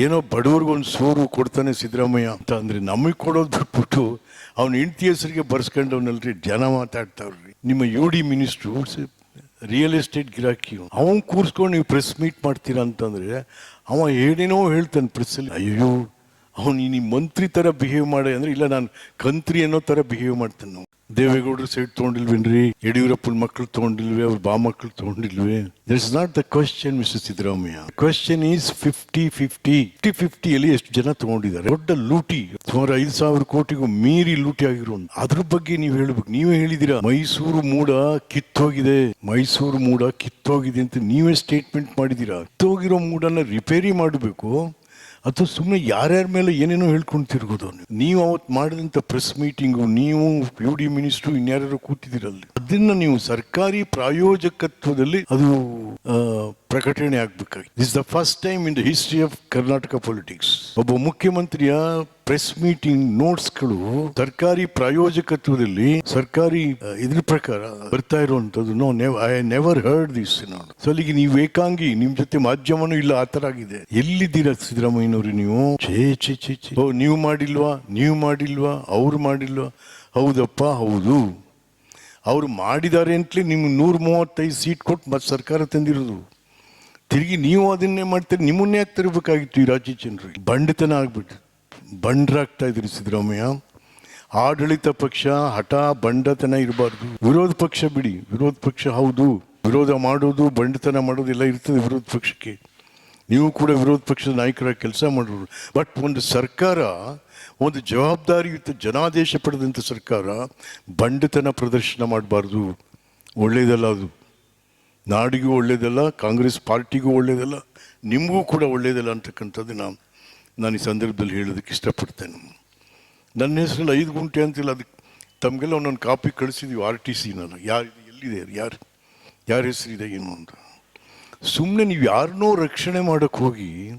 ಏನೋ ಬಡವ್ರಿಗೊಂದು ಸೋರು ಕೊಡ್ತಾನೆ ಸಿದ್ದರಾಮಯ್ಯ ಅಂತ ಅಂದರೆ ನಮಗೆ ಕೊಡೋದು ಬಿಟ್ಬಿಟ್ಟು ಅವ್ನ ಹೆಂಡತಿ ಹೆಸರಿಗೆ ಬರ್ಸ್ಕೊಂಡವನಲ್ರಿ, ಜನ ಮಾತಾಡ್ತಾವ್ರಿ. ನಿಮ್ಮ U D minister, real estate ಗಿರಾಕಿ ಅವನ್ ಕೂರ್ಸ್ಕೊಂಡು ನೀವು ಪ್ರೆಸ್ ಮೀಟ್ ಮಾಡ್ತೀರಾ ಅಂತಂದ್ರೆ ಅವ ಏನೇನೋ ಹೇಳ್ತಾನೆ ಪ್ರೆಸ್ಸಲ್ಲಿ ಅಯ್ಯೋ ಅವನು ನಿಮ್ಮ ಮಂತ್ರಿ ತರ ಬಿಹೇವ್ ಮಾಡಿ ಅಂದ್ರೆ ಇಲ್ಲ, ನಾನು ಕಂತ್ರಿ ಅನ್ನೋ ತರ ಬಿಹೇವ್ ಮಾಡ್ತಾನೆ ನಾವು. ದೇವೇಗೌಡರು ಸೈಡ್ ತೊಗೊಂಡಿಲ್ವೇನ್ರಿ? ಯಡಿಯೂರಪ್ಪನ ಮಕ್ಕಳು ತಗೊಂಡಿಲ್ವೇ? ಅವ್ರ ಬಾ ಮಕ್ಕಳು ತಗೊಂಡಿಲ್ವೇ? That is not the question Mister Siddaramaiah question is fifty fifty fifty ಫಿಫ್ಟಿಯಲ್ಲಿ ಎಷ್ಟು ಜನ ತಗೊಂಡಿದ್ದಾರೆ? ದೊಡ್ಡ ಲೂಟಿ. ಸುಮಾರು ಐದು ಸಾವಿರ ಕೋಟಿಗೂ ಮೀರಿ ಲೂಟಿ ಆಗಿರೋ ಅದ್ರ ಬಗ್ಗೆ ನೀವು ಹೇಳ್ಬೇಕು. ನೀವೇ ಹೇಳಿದಿರಾ ಮೈಸೂರು ಮೂಡ ಕಿತ್ತೋಗಿದೆ. ಮೈಸೂರು ಮೂಡ ಕಿತ್ತೋಗಿದೆ ಅಂತ ನೀವೇ ಸ್ಟೇಟ್ಮೆಂಟ್ ಮಾಡಿದೀರಾ ಕಿತ್ತೋಗಿರೋ ಮೂಡನ್ನ ರಿಪೇರಿ ಮಾಡಬೇಕು. ಅಥವಾ ಸುಮ್ಮನೆ ಯಾರ್ಯಾರ ಮೇಲೆ ಏನೇನೋ ಹೇಳ್ಕೊಂಡು ತಿರ್ಗೋದು. ನೀವು ಅವತ್ತು ಮಾಡಿದಂಥ ಪ್ರೆಸ್ ಮೀಟಿಂಗು ನೀವು ಯು ಡಿ ಮಿನಿಸ್ಟ್ರು ಇನ್ಯಾರ್ಯಾರು ಕೂತಿದ್ದೀರಲ್ಲಿ ಅದನ್ನ ನೀವು ಸರ್ಕಾರಿ ಪ್ರಾಯೋಜಕತ್ವದಲ್ಲಿ ಅದು ಪ್ರಕಟಣೆ ಆಗ್ಬೇಕಾಗಿತ್ತು. This the first time in the history of Karnataka politics ಒಬ್ಬ ಮುಖ್ಯಮಂತ್ರಿಯ ಪ್ರೆಸ್ ಮೀಟಿಂಗ್ ನೋಟ್ಸ್ಗಳು ಸರ್ಕಾರಿ ಪ್ರಾಯೋಜಕತ್ವದಲ್ಲಿ ಸರ್ಕಾರಿ ಇದ್ರ ಪ್ರಕಾರ ಬರ್ತಾ ಇರುವಂತದ್ದು no I never heard this ನೋಡ್ ಸೊ ಅಲ್ಲಿಗೆ ನೀವು ಏಕಾಂಗಿ, ನಿಮ್ ಜೊತೆ ಮಾಧ್ಯಮನೂ ಇಲ್ಲ, ಆ ತರ ಆಗಿದೆ. ಎಲ್ಲಿದ್ದೀರಾ ಸಿದ್ದರಾಮಯ್ಯನವ್ರು ನೀವು? ಛೇ ಛೇ ಛೇ. ಓ, ನೀವು ಮಾಡಿಲ್ವಾ? ನೀವು ಮಾಡಿಲ್ವಾ? ಅವ್ರು ಮಾಡಿಲ್ವಾ? ಹೌದಪ್ಪ, ಹೌದು. ಅವ್ರು ಮಾಡಿದ್ದಾರೆ ಅಂತಲೇ ನಿಮ್ಗೆ ನೂರ ಮೂವತ್ತೈದು ಸೀಟ್ ಕೊಟ್ಟು ಮತ್ತೆ ಸರ್ಕಾರ ತಂದಿರೋದು. ತಿರುಗಿ ನೀವು ಅದನ್ನೇ ಮಾಡ್ತೀರಿ, ನಿಮ್ಮನ್ನೇ ಯಾಕೆ ತರಬೇಕಾಗಿತ್ತು ಈ ರಾಜ್ಯ ಜನರಿಗೆ ಬಂಡತನ ಆಗ್ಬಿಟ್ಟು ಬಂಡ್ರಾಗ್ತಾ ಇದ್ರಿ ಸಿದ್ದರಾಮಯ್ಯ. ಆಡಳಿತ ಪಕ್ಷ ಹಠ ಬಂಡತನ ಇರಬಾರ್ದು. ವಿರೋಧ ಪಕ್ಷ ಬಿಡಿ. ವಿರೋಧ ಪಕ್ಷ ಹೌದು. ವಿರೋಧ ಮಾಡೋದು, ಬಂಡತನ ಮಾಡೋದು ಎಲ್ಲ ಇರ್ತದೆ ವಿರೋಧ ಪಕ್ಷಕ್ಕೆ. ನೀವು ಕೂಡ ವಿರೋಧ ಪಕ್ಷದ ನಾಯಕರಾಗಿ ಕೆಲಸ ಮಾಡೋರು ಬಟ್ ಒಂದು ಸರ್ಕಾರ, ಒಂದು ಜವಾಬ್ದಾರಿಯುತ ಜನಾದೇಶ ಪಡೆದಂಥ ಸರ್ಕಾರ ಬಂಡತನ ಪ್ರದರ್ಶನ ಮಾಡಬಾರ್ದು. ಒಳ್ಳೆಯದಲ್ಲ ಅದು. ನಾಡಿಗೂ ಒಳ್ಳೆಯದಲ್ಲ ಕಾಂಗ್ರೆಸ್ ಪಾರ್ಟಿಗೂ ಒಳ್ಳೆಯದಲ್ಲ ನಿಮಗೂ ಕೂಡ ಒಳ್ಳೆಯದಲ್ಲ ಅಂತಕ್ಕಂಥದ್ದು ನಾನು ನಾನು ಈ ಸಂದರ್ಭದಲ್ಲಿ ಹೇಳೋದಕ್ಕೆ ಇಷ್ಟಪಡ್ತೇನೆ. ನನ್ನ ಹೆಸರಲ್ಲಿ ಐದು ಗುಂಟೆ ಅಂತಿಲ್ಲ, ಅದಕ್ಕೆ ತಮಗೆಲ್ಲ ಒಂದೊಂದು ಕಾಪಿ ಕಳಿಸಿದೀವಿ ಆರ್ ಟಿ ಸಿನಲ್ಲಿ ಯಾರು ಎಲ್ಲಿದೆ ಯಾರು ಯಾರ ಹೆಸರಿದೆ ಏನು ಅಂತ? ಸುಮ್ಮನೆ ನೀವು ಯಾರನ್ನೋ ರಕ್ಷಣೆ ಮಾಡೋಕ್ಕೆ ಹೋಗಿ,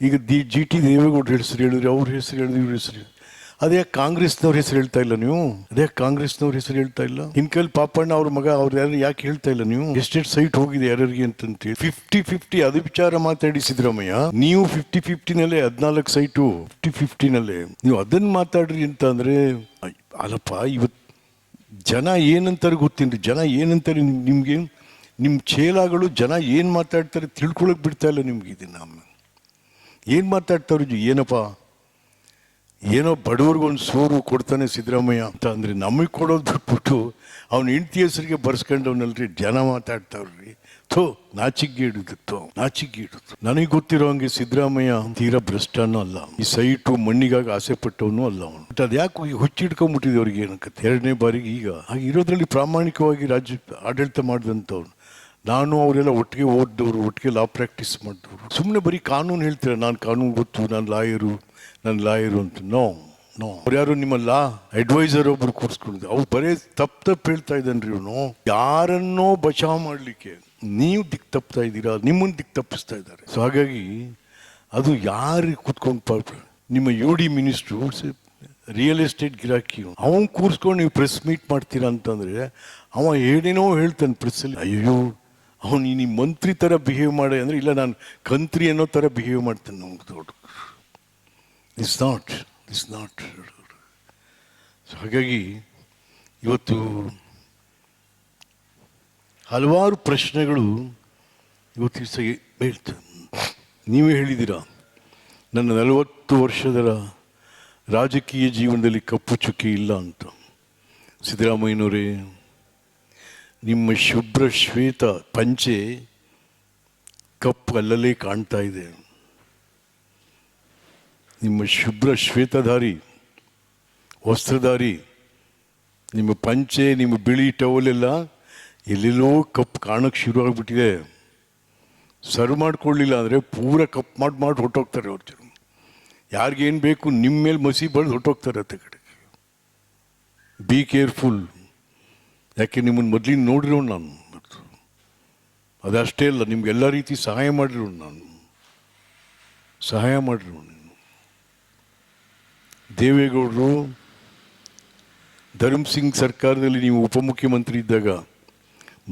ಈಗ ದಿ ಜಿ ಟಿ ದೇವೇಗೌಡರ ಹೆಸರು ಹೇಳಿದ್ರಿ, ಅವ್ರ ಹೆಸರು ಹೇಳಿದ್ರಿ, ಇವ್ರ ಹೆಸರು ಅದೇ ಕಾಂಗ್ರೆಸ್ನವ್ರ ಹೆಸರು ಹೇಳ್ತಾ ಇಲ್ಲ ನೀವು? ಅದೇ ಕಾಂಗ್ರೆಸ್ನವ್ರ ಹೆಸರು ಹೇಳ್ತಾ ಇಲ್ಲ? ಇನ್ಕಲ್ ಪಾಪಣ್ಣ ಅವ್ರ ಮಗ, ಅವ್ರ ಯಾರು ಯಾಕೆ ಹೇಳ್ತಾ ಇಲ್ಲ ನೀವು? ಎಸ್ಟೇಟ್ ಸೈಟ್ ಹೋಗಿದೆ ಯಾರ್ಯಾರಿಗೆ ಅಂತಂತೇಳಿ. ಫಿಫ್ಟಿ ಫಿಫ್ಟಿ ಅದು ವಿಚಾರ ಮಾತಾಡಿ ಸಿದ್ದರಾಮಯ್ಯ ನೀವು ಫಿಫ್ಟಿ ಫಿಫ್ಟಿನಲ್ಲೇ ಹದಿನಾಲ್ಕು ಸೈಟು ಫಿಫ್ಟಿ ಫಿಫ್ಟಿನಲ್ಲೇ ನೀವು ಅದನ್ನ ಮಾತಾಡ್ರಿ ಅಂತ ಅಂದರೆ ಅಲ್ಲಪ್ಪ ಇವತ್ತು ಜನ ಏನಂತಾರೆ ಗೊತ್ತೇನ್ರಿ? ಜನ ಏನಂತಾರೆ ನಿಮ್- ನಿಮ್ಗೆ? ನಿಮ್ಮ ಚೇಲಾಗಳು ಜನ ಏನು ಮಾತಾಡ್ತಾರೆ ತಿಳ್ಕೊಳಕ್ಕೆ ಬಿಡ್ತಾ ಇಲ್ಲ ನಿಮ್ಗೆ ಇದನ್ನ ಏನು ಮಾತಾಡ್ತಾವ್ರಿ ಜಿ? ಏನಪ್ಪ ಏನೋ ಬಡವ್ರಿಗೊಂದು ಸೋರು ಕೊಡ್ತಾನೆ ಸಿದ್ದರಾಮಯ್ಯ ಅಂತ ಅಂದರೆ ನಮಗೆ ಕೊಡೋದು ಬಿಟ್ಬಿಟ್ಟು ಅವ್ನ ಹೆಂಡತಿ ಹೆಸರಿಗೆ ಬರ್ಸ್ಕೊಂಡವನಲ್ರಿ, ಜನ ಮಾತಾಡ್ತಾವ್ರಿ. ಥೋ ನಾಚಿಗೆ ಹಿಡಿದಿತ್ತು ನಾಚಿಗೆ ಹಿಡಿದು. ನನಗೆ ಗೊತ್ತಿರೋ ಹಂಗೆ ಸಿದ್ದರಾಮಯ್ಯ ತೀರಾ ಭ್ರಷ್ಟನೂ ಅಲ್ಲ. ಈ ಸೈಟು ಮಣ್ಣಿಗಾಗಿ ಆಸೆ ಪಟ್ಟವನು ಅಲ್ಲ ಅವನು. ಬಟ್ ಅದ್ಯಾಕೆ ಹುಚ್ಚಿಡ್ಕೊಂಡ್ಬಿಟ್ಟಿದೆ ಅವ್ರಿಗೆ ಏನಕ್ಕೆ ಎರಡನೇ ಬಾರಿಗೆ ಈಗ. ಹಾಗೆ ಇರೋದ್ರಲ್ಲಿ ಪ್ರಾಮಾಣಿಕವಾಗಿ ರಾಜ್ಯ ಆಡಳಿತ ಮಾಡಿದಂಥವ್ನು ನಾನು ಅವರೆಲ್ಲ ಒಟ್ಟಿಗೆ ಓದಿದವರು, ಒಟ್ಟಿಗೆ ಲಾ ಪ್ರಾಕ್ಟೀಸ್ ಮಾಡಿದವರು. ಸುಮ್ಮನೆ ಬರೀ ಕಾನೂನು ಹೇಳ್ತೀರ? ನಾನು ಕಾನೂನು ಗೊತ್ತು ನಾನು ಲಾಯರು ನಾನು ಲಾಯರು ಅಂತ. ನೋ. ನೋ ಯಾರು ನಿಮ್ಮ ಲಾ ಅಡ್ವೈಸರ್ ಒಬ್ರು ಕೂರಿಸ್ಕೊಂಡಿದ್ದೆ ಅವ್ರು ಬರೇ ತಪ್ಪು ತಪ್ಪು ಹೇಳ್ತಾ ಇದ್ದಾನ್ರಿ ಇವನು. ಯಾರನ್ನೋ ಬಚಾವ್ ಮಾಡಲಿಕ್ಕೆ ನೀವು ದಿಕ್ ತಪ್ತಾ ಇದ್ದೀರಾ? ನಿಮ್ಮನ್ನು ದಿಕ್ ತಪ್ಪಿಸ್ತಾ ಇದ್ದಾರೆ. ಸೊ ಹಾಗಾಗಿ ಅದು ಯಾರು ಕೂತ್ಕೊಂಡು ಪಾಪ, ನಿಮ್ಮ U D minister real estate ಗಿರಾಕಿ ಅವನು ಕೂರಿಸ್ಕೊಂಡು ನೀವು ಪ್ರೆಸ್ ಮೀಟ್ ಮಾಡ್ತೀರಾ ಅಂತಂದ್ರೆ ಅವ ಏನೇನೋ ಹೇಳ್ತಾನೆ ಪ್ರೆಸ್ಸಲ್ಲಿ ಅಯ್ಯೋ ಅವನು ನಿಮ್ಮ ಮಂತ್ರಿ ಥರ ಬಿಹೇವ್ ಮಾಡಿ ಅಂದರೆ, ಇಲ್ಲ, ನಾನು ಕಂತ್ರಿ ಅನ್ನೋ ಥರ ಬಿಹೇವ್ ಮಾಡ್ತೇನೆ ನಮ್ಗೆ ದೊಡ್ಡ. ಇಟ್ಸ್ ನಾಟ್ ಇಸ್ ನಾಟ್ ಹಾಗಾಗಿ ಇವತ್ತು ಹಲವಾರು ಪ್ರಶ್ನೆಗಳು ಇವತ್ತು ದಿವಸ ಹೇಳ್ತ ನೀವೇ ಹೇಳಿದ್ದೀರಾ? ನನ್ನ ನಲವತ್ತು ವರ್ಷದ ರಾಜಕೀಯ ಜೀವನದಲ್ಲಿ ಕಪ್ಪು ಚುಕ್ಕಿ ಇಲ್ಲ ಅಂತ. ಸಿದ್ದರಾಮಯ್ಯನವರೇ, ನಿಮ್ಮ ಶುಭ್ರ ಶ್ವೇತ ಪಂಚೆ ಕಪ್ಪು ಅಲ್ಲಲ್ಲೇ ಕಾಣ್ತಾ ಇದೆ. ನಿಮ್ಮ ಶುಭ್ರ ಶ್ವೇತಧಾರಿ, ವಸ್ತ್ರಧಾರಿ, ನಿಮ್ಮ ಪಂಚೆ, ನಿಮ್ಮ ಬಿಳಿ ಟವಲೆಲ್ಲ ಎಲ್ಲೆಲ್ಲೋ ಕಪ್ಪು ಕಾಣಕ್ಕೆ ಶುರು ಆಗಿಬಿಟ್ಟಿದೆ. ಸರ್ವ್ ಮಾಡ್ಕೊಳ್ಳಿಲ್ಲ ಅಂದರೆ ಪೂರ ಕಪ್ ಮಾಡಿ ಮಾಡಿ ಹೊಟ್ಟೋಗ್ತಾರೆ ಅವ್ರ ಜನ. ಯಾರಿಗೇನು ಬೇಕು ನಿಮ್ಮ ಮೇಲೆ ಮಸಿ ಬಳ್ದು ಹೊಟ್ಟೋಗ್ತಾರೆ ಅತ್ತ ಕಡೆ. ಬಿ ಕೇರ್ಫುಲ್ ಯಾಕೆ ನಿಮ್ಮನ್ನು ಮೊದಲಿನ ನೋಡಿರೋ ನಾನು? ಅದಷ್ಟೇ ಅಲ್ಲ, ನಿಮ್ಗೆಲ್ಲ ರೀತಿ ಸಹಾಯ ಮಾಡಿರೋ ನಾನು. ಸಹಾಯ ಮಾಡಿರೋ ನೀನು. ದೇವೇಗೌಡರು, ಧರ್ಮ್ ಸಿಂಗ್ ಸರ್ಕಾರದಲ್ಲಿ ನೀವು ಉಪಮುಖ್ಯಮಂತ್ರಿ ಇದ್ದಾಗ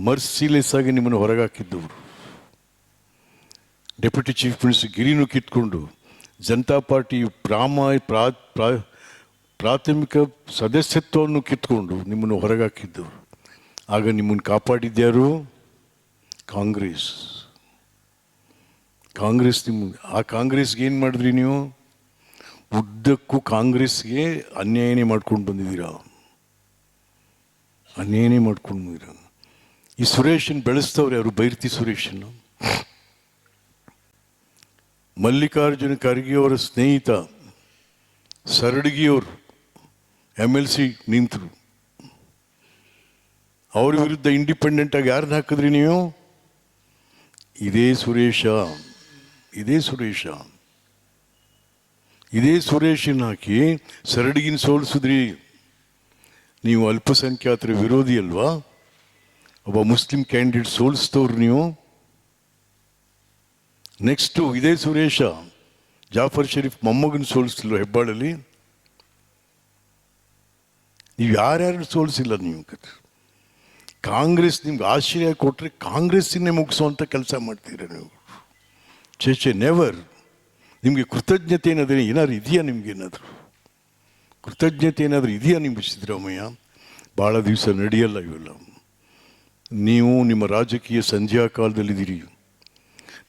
ಮರ್ಸಿಲೆಸ್ ಆಗಿ ನಿಮ್ಮನ್ನು ಹೊರಗಾಕಿದ್ದವರು. ಡೆಪ್ಯೂಟಿ ಚೀಫ್ ಮಿನಿಸ್ಟರ್ ಗಿರಿನೂ ಕಿತ್ಕೊಂಡು ಜನತಾ ಪಾರ್ಟಿ ಪ್ರಾಮ, ಪ್ರಾ, ಪ್ರಾ- ಪ್ರಾಥಮಿಕ ಸದಸ್ಯತ್ವವನ್ನು ಕಿತ್ಕೊಂಡು ನಿಮ್ಮನ್ನು ಹೊರಗಾಕಿದ್ದವರು. ಆಗ ನಿಮ್ಮನ್ನು ಕಾಪಾಡಿದ್ಯಾರು? ಕಾಂಗ್ರೆಸ್. ಕಾಂಗ್ರೆಸ್ ನಿಮ್ಮ, ಆ ಕಾಂಗ್ರೆಸ್ಗೆ ಏನು ಮಾಡಿದ್ರಿ ನೀವು? ಉದ್ದಕ್ಕೂ ಕಾಂಗ್ರೆಸ್ಗೆ ಅನ್ಯಾಯನೇ ಮಾಡ್ಕೊಂಡು ಬಂದಿದ್ದೀರಾ? ಅನ್ಯಾಯನೇ ಮಾಡ್ಕೊಂಡು ಬಂದಿದ್ದೀರಾ? ಈ ಸುರೇಶನ್ ಬೆಳೆಸ್ತವ್ರೆ ಅವರು ಬೈರ್ತಿ ಸುರೇಶನ್? ಮಲ್ಲಿಕಾರ್ಜುನ ಖರ್ಗೆ ಅವರ ಸ್ನೇಹಿತ, ಸರಡಗಿಯವರು ಎಂ ಎಲ್ ಸಿ ನಿಂತರು. ಅವ್ರ ವಿರುದ್ಧ ಇಂಡಿಪೆಂಡೆಂಟ್ ಆಗಿ ಯಾರನ್ನ ಹಾಕಿದ್ರಿ ನೀವು? ಇದೇ ಸುರೇಶ. ಇದೇ ಸುರೇಶ. ಇದೇ ಸುರೇಶನ್ ಹಾಕಿ, ಸರಡಿಗಿನ ಸೋಲಿಸಿದ್ರಿ. ನೀವು ಅಲ್ಪಸಂಖ್ಯಾತರ ವಿರೋಧಿ ಅಲ್ವಾ? ಒಬ್ಬ ಮುಸ್ಲಿಂ ಕ್ಯಾಂಡಿಡೇಟ್ ಸೋಲಿಸ್ತವ್ರು ನೀವು. ನೆಕ್ಸ್ಟು ಇದೇ ಸುರೇಶ. ಜಾಫರ್ ಶರೀಫ್ ಮೊಮ್ಮಗನ ಸೋಲಿಸಿಲ್ಲ ಹೆಬ್ಬಾಳಲ್ಲಿ? ನೀವು ಯಾರ್ಯಾರು ಸೋಲಿಸಿಲ್ಲ ನೀವು? ಕಾಂಗ್ರೆಸ್ ನಿಮ್ಗೆ ಆಶ್ರಯ ಕೊಟ್ಟರೆ ಮುಗಿಸೋ ಮುಗಿಸುವಂಥ ಕೆಲಸ ಮಾಡ್ತೀರ ನೀವು? ಚೇಚೆ ನೆವರ್ ನಿಮಗೆ ಕೃತಜ್ಞತೆ ಏನಾದರೂ ಏನಾದ್ರು ಇದೆಯಾ ನಿಮ್ಗೆ ಏನಾದರೂ? ಕೃತಜ್ಞತೆ ಏನಾದರೂ ಇದೆಯಾ ನಿಮ್ಮ ಸಿದ್ದರಾಮಯ್ಯ? ಭಾಳ ದಿವಸ ನಡೆಯಲ್ಲ ಇವೆಲ್ಲ. ನೀವು ನಿಮ್ಮ ರಾಜಕೀಯ ಸಂಧ್ಯಾ ಕಾಲದಲ್ಲಿದ್ದೀರಿ.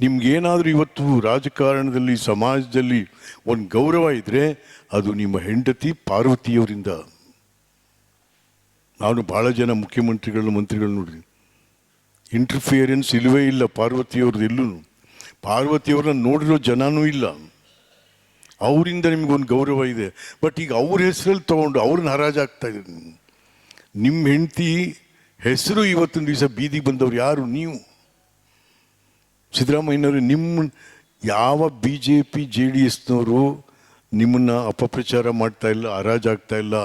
ನಿಮಗೇನಾದರೂ ಇವತ್ತು ರಾಜಕಾರಣದಲ್ಲಿ, ಸಮಾಜದಲ್ಲಿ ಒಂದು ಗೌರವ ಇದ್ದರೆ ಅದು ನಿಮ್ಮ ಹೆಂಡತಿ ಪಾರ್ವತಿಯವರಿಂದ. ನಾನು ಭಾಳ ಜನ ಮುಖ್ಯಮಂತ್ರಿಗಳನ್ನ ಮಂತ್ರಿಗಳು ನೋಡಿದ್ದೀನಿ. ಇಂಟರ್ಫಿಯರೆನ್ಸ್ ಇಲ್ಲವೇ ಇಲ್ಲ ಪಾರ್ವತಿಯವ್ರದ್ದು ಎಲ್ಲೂ ಪಾರ್ವತಿಯವ್ರನ್ನ ನೋಡಿರೋ ಜನನೂ ಇಲ್ಲ. ಅವರಿಂದ ನಿಮಗೊಂದು ಗೌರವ ಇದೆ. ಬಟ್ ಈಗ ಅವ್ರ ಹೆಸರಲ್ಲಿ ತೊಗೊಂಡು ಅವ್ರನ್ನ ಹರಾಜಾಗ್ತಾ ಇದ್ದೀನಿ. ನಿಮ್ಮ ಹೆಂಡತಿ ಹೆಸರು ಇವತ್ತಿನ ದಿವಸ ಬೀದಿಗೆ ಬಂದವ್ರು ಯಾರು? ನೀವು. ಸಿದ್ದರಾಮಯ್ಯನವರು ನಿಮ್ಮ ಯಾವ B J P J D ಎಸ್ನವರು ನಿಮ್ಮನ್ನು ಅಪಪ್ರಚಾರ ಮಾಡ್ತಾ ಇಲ್ಲ ಹರಾಜಾಗ್ತಾ ಇಲ್ಲ,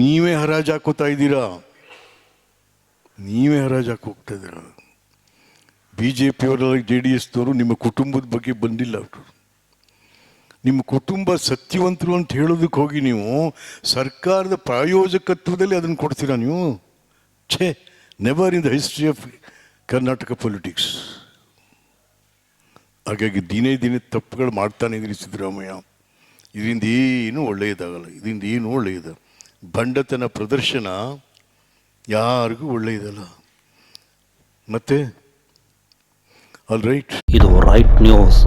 ನೀವೇ ಹರಾಜು ಹಾಕೋತಾ ಇದ್ದೀರಾ? ನೀವೇ ಹರಾಜು ಹಾಕಿ ಹೋಗ್ತಾ ಇದ್ದೀರಾ? ಬಿ ಜೆ ಪಿಯವರೆಲ್ಲ ಜೆ ಡಿ ಎಸ್ನವರು ನಿಮ್ಮ ಕುಟುಂಬದ ಬಗ್ಗೆ ಬಂದಿಲ್ಲ ಅವರು. ನಿಮ್ಮ ಕುಟುಂಬ ಸತ್ಯವಂತರು ಅಂತ ಹೇಳೋದಕ್ಕೆ ಹೋಗಿ ನೀವು ಸರ್ಕಾರದ ಪ್ರಾಯೋಜಕತ್ವದಲ್ಲಿ ಅದನ್ನು ಕೊಡ್ತೀರಾ ನೀವು? ಛೇ never in the history of Karnataka politics ಹಾಗಾಗಿ ದಿನೇ ದಿನೇ ತಪ್ಪುಗಳು ಮಾಡ್ತಾನೆ ಇದ್ರಿ ಸಿದ್ದರಾಮಯ್ಯ. ಇದರಿಂದ ಏನು ಒಳ್ಳೆಯದಾಗಲ್ಲ, ಇದರಿಂದ ಏನು ಒಳ್ಳೆಯದ? ಬಂಡತನ ಪ್ರದರ್ಶನ ಯಾರಿಗೂ ಒಳ್ಳೆಯದಲ್ಲ. ಮತ್ತೆ ஆல் ரைட் இது ஒரு ரைட் நியூஸ்